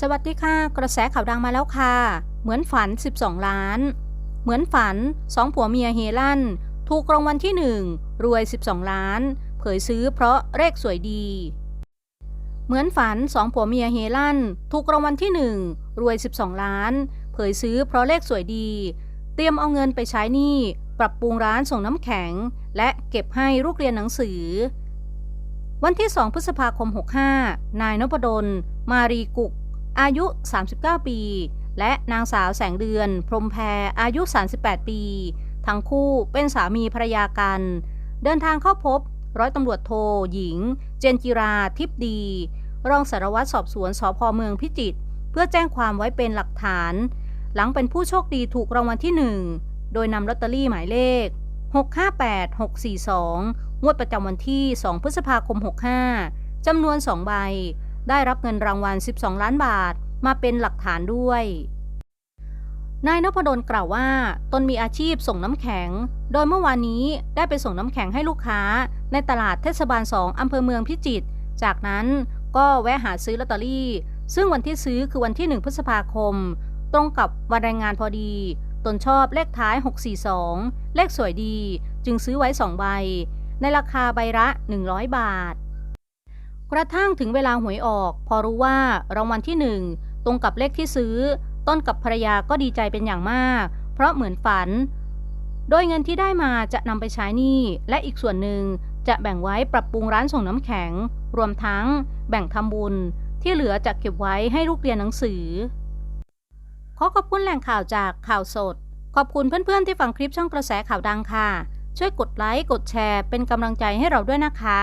สวัสดีค่ะ กระแสข่าวดังมาแล้วค่ะ เหมือนฝัน 12 ล้าน เหมือนฝันสองผัวเมียเฮลั่น ถูกรางวัลที่ 1 รวย 12 ล้าน เผยซื้อเพราะเลขสวยดี เหมือนฝันสองผัวเมียเฮลั่น ถูกรางวัลที่ 1 รวย 12 ล้าน เผยซื้อเพราะเลขสวยดี เตรียมเอาเงินไปใช้หนี้ปรับปรุงร้านส่งน้ำแข็ง และเก็บให้ลูกเรียนหนังสือ วันที่ 2 พฤษภาคม 65 นายนพดล มารีกุก อายุ 39 ปี และนางสาวแสงเดือน พรหมแพรอายุ 38 ปี ทั้งคู่เป็นสามีภรรยากัน เดินทางเข้าพบ ร้อยตำรวจโทหญิง เจนจิราทิพดี รองสารวัตรสอบสวนสพเมืองพิจิตรเพื่อแจ้งความไว้เป็นหลักฐาน หลังเป็นผู้โชคดีถูกรางวัลที่ 1 โดยนำลอตเตอรี่หมายเลข 658642 งวดประจำวันที่ 2 พฤษภาคม 65จำนวน 2 ใบ ได้รับเงินรางวัล 12 ล้านบาท มาเป็นหลักฐานด้วย นายนพดลกล่าวว่า ตนมีอาชีพส่งน้ำแข็ง โดยเมื่อวานนี้ได้ไปส่งน้ำแข็งให้ลูกค้า ในตลาดเทศบาล2อำเภอเมืองพิจิตร จากนั้นก็แวะหาซื้อลอตเตอรี่ ซึ่งวันที่ซื้อคือวันที่ 1 พฤษภาคม ตรงกับวันแรงงานพอดี ตนชอบเลขท้าย 642 เลขสวยดี จึงซื้อไว้ 2 ใบ ในราคาใบละ 100 บาท กระทั่งถึงเวลาหวยออก พอรู้ว่ารางวัลที่1ตรงกับเลขที่ซื้อ ต้นกับภรรยาก็ดีใจเป็นอย่างมาก เพราะเหมือนฝัน โดยเงินที่ได้มาจะนำไปใช้หนี้และอีกส่วนหนึ่งจะแบ่งไว้ปรับปรุงร้านส่งน้ำแข็ง รวมทั้งแบ่งทำบุญ ที่เหลือจะเก็บไว้ให้ลูกเรียนหนังสือ ขอขอบคุณแหล่งข่าวจากข่าวสด ขอบคุณเพื่อนๆที่ฟังคลิปช่องกระแสข่าวดังค่ะ ช่วยกดไลค์ กดแชร์ เป็นกำลังใจให้เราด้วยนะคะ